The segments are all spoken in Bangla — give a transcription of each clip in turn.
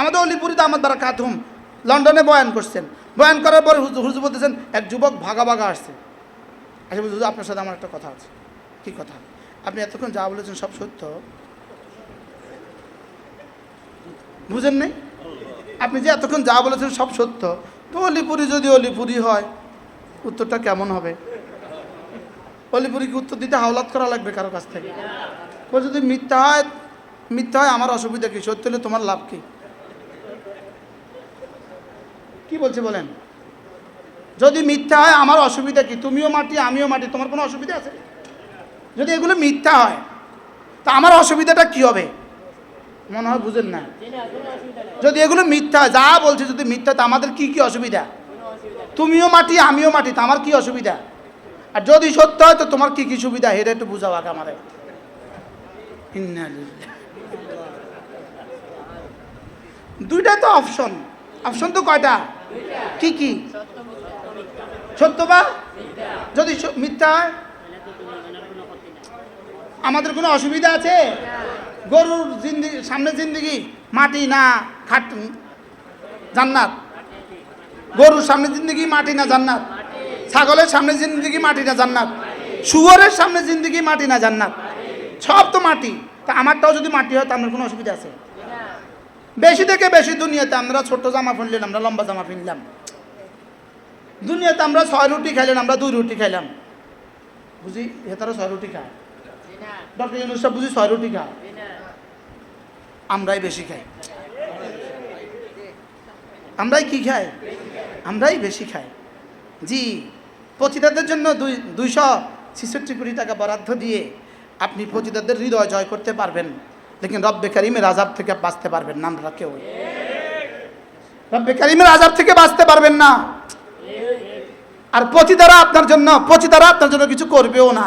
আমাদের অলিপুরিতে আমার দ্বারা কাতুম লন্ডনে বয়ান করছেন। বয়ান করার পর হুজুর বলতেছেন, এক যুবক ভাগা ভাগা আসছে। আচ্ছা হুজুর, আপনার সাথে আমার একটা কথা আছে। কি কথা? আপনি এতক্ষণ যা বলেছেন সব সত্য। বুঝেন নাই? আপনি যে এতক্ষণ যা বলেছেন সব সত্য। তো অলিপুরি যদি অলিপুরি হয়, উত্তরটা কেমন হবে? অলিপুরিকে উত্তর দিতে হাওলাত করা লাগবে কারও কাছ থেকে। যদি মিথ্যা হয় মিথ্যা হয়, আমার অসুবিধা কী? সত্য হলে তোমার লাভ কি? কি বলছে বলেন? যদি মিথ্যা হয়, আমার অসুবিধা কি? তুমিও মাটি, আমিও মাটি, তোমার কোনো অসুবিধা আছে? যদি এগুলো মিথ্যা হয়, তা আমার অসুবিধাটা কি হবে? মনে হয় বুঝেন না। যদি এগুলো মিথ্যা যা বলছে যদি মিথ্যা, তা আমাদের কি কি অসুবিধা? তুমিও মাটি, আমিও মাটি, তা আমার কি অসুবিধা? আর যদি সত্য হয়, তো তোমার কি কি সুবিধা? হেরে একটু বুঝাও আগে আমারে। দুইটা তো অপশন অপশন তো কয়টা? কি কি? সত্য বা? যদি মিথ্যা হয়? আমাদের কোনো অসুবিধা আছে? গরুর জিন্দিগি সামনে জিন্দিগি, মাটি না খাট জান্নাত? গরুর সামনে জিন্দিগি, মাটি না জান্নাত? ছাগলের সামনে জিন্দিগি, মাটি না জান্নাত? শুয়োরের সামনে জিন্দিগি, মাটি না জান্নাত? সব তো মাটি। তা আমারটাও যদি মাটি হয়, তা আমার কোনো অসুবিধা আছে? বেশি থেকে বেশি দুনিয়াতে আমরা ছোট জামা ফিনলেন, আমরা লম্বা জামা ফিনলাম। দুনিয়াতে আমরা ছয় রুটি খাইলেন, আমরা দুই রুটি খাইলাম। বুঝি? হেতারা ছয় রুটি খায়? ডক্টর ইউনুস বুঝি ছয় রুটি খায়? আমরাই বেশি খাই। আমরাই কি খাই? আমরাই বেশি খাই। জি, পতিতাদের জন্য দুই, দুইশো ছেষট্টি কোটি টাকা বরাদ্দ দিয়ে আপনি পতিতাদের হৃদয় জয় করতে পারবেন। লেকিন রব্বে কারিমের আজাব থেকে বাঁচতে পারবেন না আমরা কেউ। রব্বে কারিমের আজাব থেকে বাঁচতে পারবেন না। আর পতিতারা আপনার জন্য, পতিতারা আপনার জন্য কিছু করবেও না।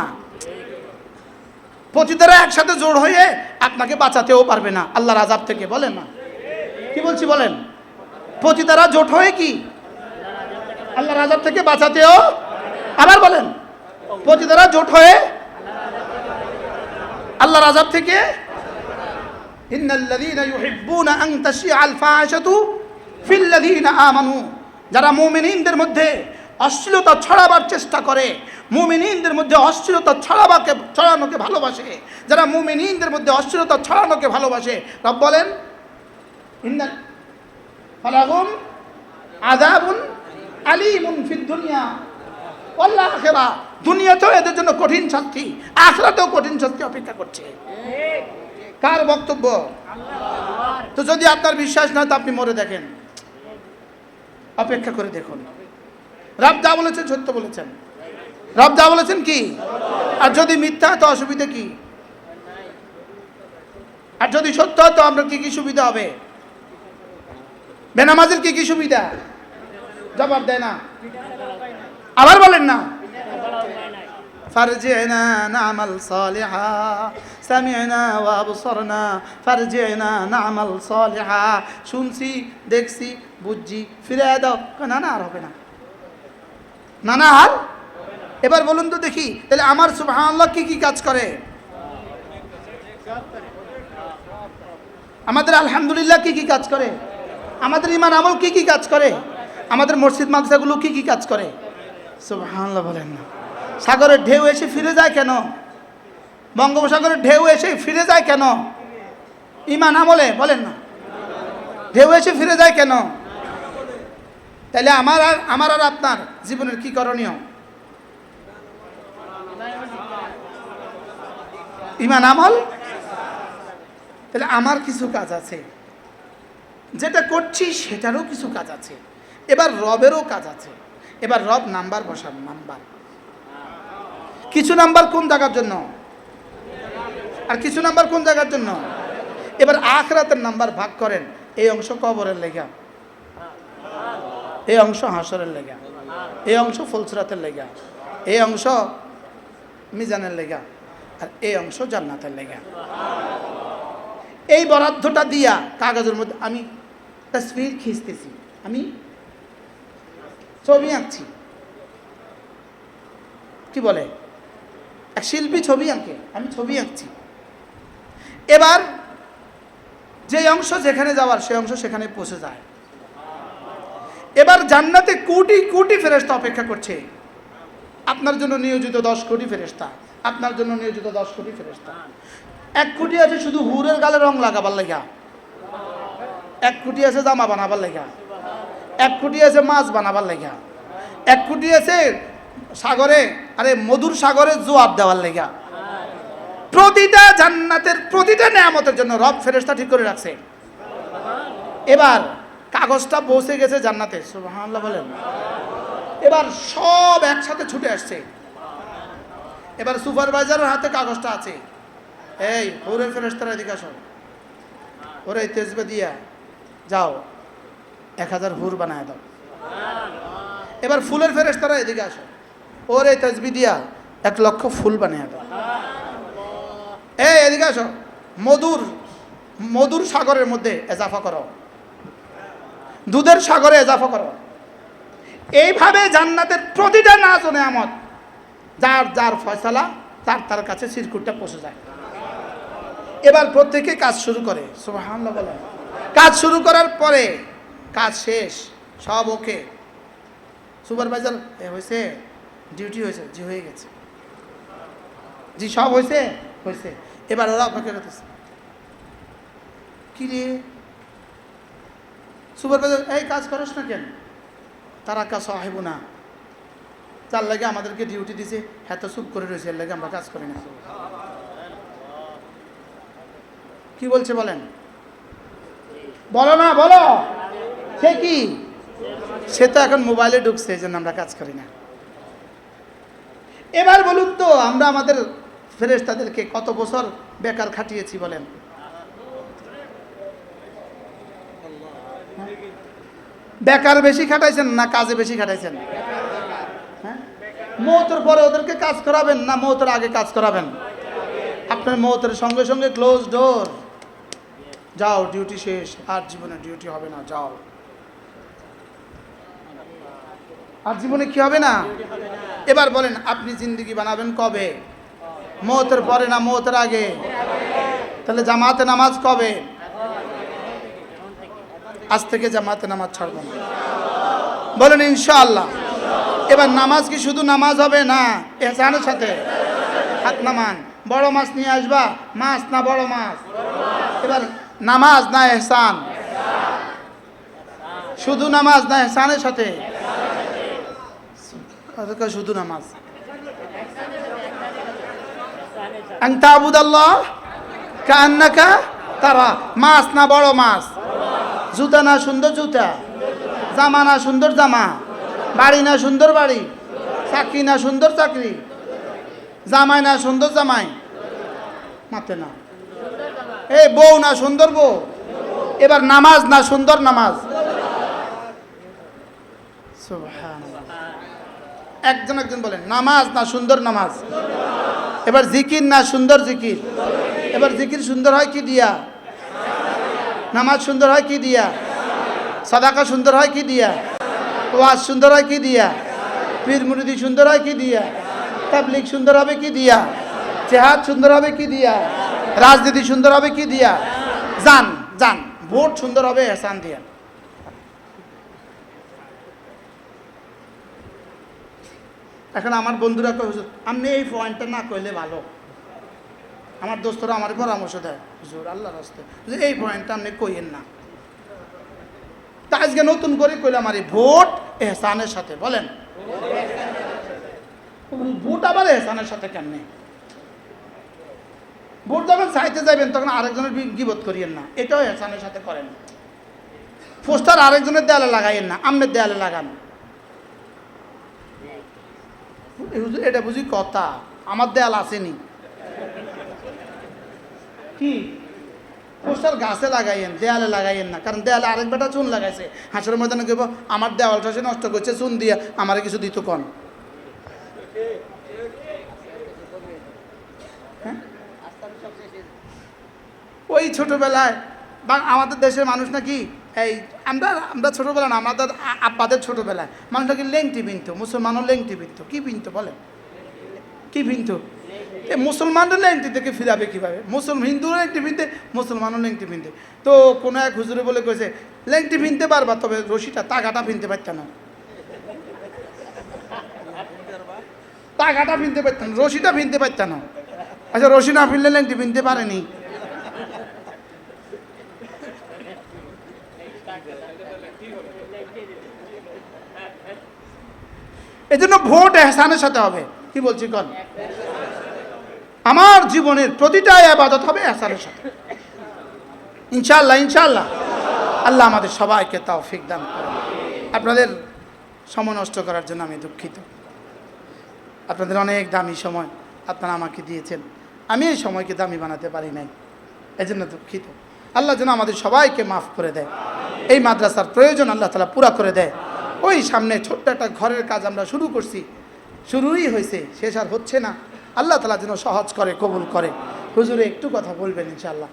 পতিতারা একসাথে জোড় হয়ে আপনাকে বাঁচাতেও পারবে না। আল্লাহর আজাব থেকে বলেন না। কি বলছি বলেন? পতিতারা জোট হয়ে কি? আল্লাহর আজাব থেকে বাঁচাতেও আবার বলেন। পতিতারা জোট হয়ে আল্লাহর আজাব থেকে আমানু। যারা মুমিনিনদের মধ্যে অশ্লীলতা ছড়াবার চেষ্টা করে, মুমিনিনদের মধ্যে অশ্লীলতা ছড়াবাকে, ছড়ানোকে ভালোবাসে, যারা মুমিনিনদের মধ্যে অশ্লীলতা ছড়ানোকে ভালোবাসে, রব বলেন ফালাহুম আযাবুন আলীমুন ফিদ দুনিয়া ওয়াল আখিরা। দুনিয়াতেও এদের জন্য কঠিন শাস্তি, আখিরাতেও কঠিন শাস্তি অপেক্ষা করছে। কার বক্তব্য? তো যদি আপনার বিশ্বাস না তো আপনি মরে দেখেন। অপেক্ষা করে দেখুন। রব যা বলেছেন সত্য বলেছেন। রব যা বলেছেন কি? আর যদি মিথ্যা হয়, তো অসুবিধা কি? আর যদি সত্য হয়, তো আমরা কি কি সুবিধা হবে? বেনামাজের কি কি সুবিধা? জবাব দেয় না। আবার বলেন না। فرجعنا نعمل صالحا سمعنا وابصرنا فرجعنا نعمل صالحا শুনছি দেখছি বুঝছি ফিরে দাও কয়, না না আর হবে না না না আর এবার বলুন তো দেখি তাহলে আমার সুবহানাল্লাহ কি কি কাজ করে আমাদের আলহামদুলিল্লাহ কি কি কাজ করে আমাদের ইমান আমল কি কি কাজ করে আমাদের মসজিদ মাদ্রাসাগুলো কি কি কাজ করে সুবহানাল্লাহ বলেন না সাগরের ঢেউ এসে ফিরে যায় কেন? বঙ্গোপসাগরের ঢেউ এসে ফিরে যায় কেন? ইমান আমলে, বলেন না। ঢেউ এসে ফিরে যায় কেন? তাহলে আমার আর আমার আর আপনার জীবনের কি করণীয়? ইমান আমল? তাহলে আমার কিছু কাজ আছে। যেটা করছি সেটারও কিছু কাজ আছে। এবার রবেরও কাজ আছে। এবার রব নাম্বার বসান, নাম্বার। কিছু নাম্বার কোন জায়গার জন্য? আর কিছু নাম্বার কোন জায়গার জন্য? এবার আখরাতের নাম্বার ভাগ করেন, এই অংশ কবরের লেগা। এই অংশ হাসরের লেগা। এই অংশ ফুলসরাতের লেগা। এই অংশ মিজানের লেগা। আর এই অংশ জান্নাতের লেগা। এই বরাদ্দটা দিয়া কাগজের মধ্যে আমি তসবির খিঁচতেছি। আমি ছবি আঁকছি। কি বলে? এক শিল্পী ছবি আঁকে, আমি ছবি আঁকছি। এবার যে অংশ যেখানে যাওয়ার, সেই অংশ সেখানে পৌঁছে যায়। এবার জান্নাতে কোটি কোটি ফেরেস্তা অপেক্ষা করছে। আপনার জন্য নিয়োজিত দশ কোটি ফেরেস্তা আপনার জন্য নিয়োজিত দশ কোটি ফেরেস্তা এক কোটি আছে শুধু হুরের গালে রং লাগাবার লেগা। এক কোটি আছে জামা বানাবার লেগা। এক কোটি আছে মাছ বানাবার লেগা। এক কোটি আছে সাগরে, আরে মধুর সাগরে জোয়ার দেওয়ার লেগা। প্রতিটা জান্নাতের, প্রতিটা নেয়ামতের জন্য রব ফেরেস্তা ঠিক করে রাখছে। এবার কাগজটা পৌঁছে গেছে জান্নাতে, সুবহানাল্লাহ বলেন। এবার সব একসাথে ছুটে আসছে। এবার সুপারভাইজারের হাতে কাগজটা আছে। এই ওরে ফেরেস্তারা এদিকে আসো। ওরে তেজবে দিয়া, যাও, এক হাজার হুর বানায় দাও। এবার ফুলের ফেরেস্তারা এদিকে আসো। ওর এই তেজবি দিয়া এক লক্ষ ফুল বানিয়ে দাও। এই, এদিকে আসো। মধুর মধুর সাগরের মধ্যে এজাফা করো। দুধের সাগরে এজাফা করো। এইভাবে জান্নাতের প্রতিটা নাচ ও নেয়ামত, যার যার ফয়সালা, তার তার কাছে সিরকুটটা পৌঁছে যায়। এবার প্রত্যেকে কাজ শুরু করে। সুবহানাল্লাহ বলে কাজ শুরু করার পরে কাজ শেষ, সব ওকে। সুপারভাইজার হয়েছে? ডিউটি হয়েছে, জি, হয়ে গেছে। জি, সব হয়েছে? হয়েছে। এবার ওরা অপেক্ষা করতেছে কি রে? সুপারভাইজার, এই কাজ করস না কেন? তারা কাজ সাহেব না। যার লাগে আমাদেরকে ডিউটি দিছে, এত চুপ করে রয়েছে, এর লাগে আমরা কাজ করি না। কি বলছে বলেন? বলো না, বলো। সে কি? সে তো এখন মোবাইলে ঢুকছে, এই জন্য আমরা কাজ করি না। এবার বলুন তো, আমরা আমাদের ফেরেস্তাদেরকে কত বছর বেকার খাটিয়েছি বলেন? বেকার বেশি খাটাইছেন না কাজে বেশি খাটাইছেন? হ্যাঁ? পরে ওদেরকে কাজ করাবেন না মৌতের আগে কাজ করাবেন? আপনার মৌতের সঙ্গে সঙ্গে ক্লোজ ডোর যাও ডিউটি শেষ। আর জীবনে ডিউটি হবে না, যাও। আর জীবনে কি হবে না? এবার বলেন, আপনি জিন্দগি বানাবেন কবে? মৌতের পরে না মৌতের আগে? তাহলে জামাতে নামাজ কবে? আজ থেকে জামাতে নামাজ ছাড়ব না। বলেন, ইনশাআল্লাহ। এবার নামাজ কি শুধু নামাজ হবে না? এহসানের সাথে? হাত নামান। বড় মাছ নিয়ে আসবা? মাছ না বড় মাছ? এবার নামাজ না এহসান? শুধু নামাজ না এহসানের সাথে? আচ্ছা, শুধু নামাজ। আং তাবুদাল্লাহ কান্নাকা তারা মাছ না বড় মাছ? জুতা না সুন্দর জুতা? জামা না সুন্দর জামা? বাড়ি না সুন্দর বাড়ি? চাকরি না সুন্দর চাকরি? জামাই না সুন্দর জামাই? মাতে না। এই বউ না সুন্দর বউ? এবার নামাজ না সুন্দর নামাজ। একজন একজন বলেন, নামাজ না সুন্দর নামাজ? এবার জিকির না সুন্দর জিকির? এবার জিকির সুন্দর হয় কি দিয়া? নামাজ সুন্দর হয় কি দিয়া? সাদাকা সুন্দর হয় কি দিয়া? ওয়াজ সুন্দর হয় কি দিয়া? পীর মুরিদি সুন্দর হয় কি দিয়া? তাবলিক সুন্দর হবে কি দিয়া? জেহাদ সুন্দর হবে কি দিয়া? রাজনীতি সুন্দর হবে কি দিয়া? জান জান ভোট সুন্দর হবে, এহসান দিয়া। এখন আমার বন্ধুরা কয়, হুজুর, আপনি এই পয়েন্টটা না কইলে ভালো। আমার দোস্তরা আমার পরামর্শ দেয়, হুজুর আল্লাহ হুজুর, এই পয়েন্টটা আপনি কইেন না। তা আজকে নতুন করে কইলাম, আরে, ভোট এহসানের সাথে। বলেন। ভোট আবার এহসানের সাথে কেমনে? ভোট যখন চাইতে যাবেন তখন আরেকজনের গিবত করিয়েন না। এটাও এহসানের সাথে করেন। পোস্টার আরেকজনের দেয়ালে লাগাইয়েন না। আমনের দেয়ালে লাগান এই হুজুর, এটা বুঝি কথা? আমার দেয়াল আসেনি। কি? পোস্টার গাছে লাগাইয়েন, দেয়ালে লাগাইয়েন না, কারণ দেয়ালে আরেক বেটা চুন লাগাইছে। হাঁসের ময়দানে গেব আমার দেওয়ালটা সে নষ্ট করছে, চুন দিয়ে আমারে কিছু দিত কন। হ্যাঁ? ওই ছোটবেলায় বা আমাদের দেশের মানুষ নাকি এই, আমরা আমরা ছোটবেলা না, আমাদের আব্বাদের ছোটোবেলায়। মানুষ নাকি লেংটি বিনতো? মুসলমানও লেংটি বিনতো? কি বিনতো বলেন? কি বিনতো? মুসলমানরা ল্যাংটি থেকে ফিরাবে কীভাবে? মুসলমান হিন্দুরা ল্যাংটি পিনতে মুসলমানও ল্যাংটি পিনতে তো কোনো এক হুজুরে বলে কয়েছে লেংটি পিনতে পারবা, তবে রশিটা, তাগাটা পিনতে পারত না। তাগাটা পিনতে পারত না, রশিটা পিনতে পারত না। আচ্ছা রশি না ফিরলে ল্যাংটি পিনতে পারেনি। এই জন্য ভোট এহসানের সাথে হবে। কি বলছি কন? আমার জীবনের প্রতিটা আবাদত হবে এহসানের সাথে। ইনশাল্লাহ ইনশাল্লাহ আল্লাহ আমাদের সবাইকে তৌফিক দান করেন। আপনাদের সময় নষ্ট করার জন্য আমি দুঃখিত। আপনাদের অনেক দামি সময় আপনারা আমাকে দিয়েছেন। আমি এই সময়কে দামি বানাতে পারি নাই। এজন্য দুঃখিত। আল্লাহ যেন আমাদের সবাইকে মাফ করে দেয়। এই মাদ্রাসার প্রয়োজন আল্লাহ তালা পুরা করে দেয়। ওই সামনে ছোট্ট একটা ঘরের কাজ আমরা শুরু করছি। শুরুই হয়েছে, শেষ আর হচ্ছে না। আল্লাহ তালা যেন সহজ করে, কবুল করে। হুজুরে একটু কথা বলবেন ইনশাআল্লাহ।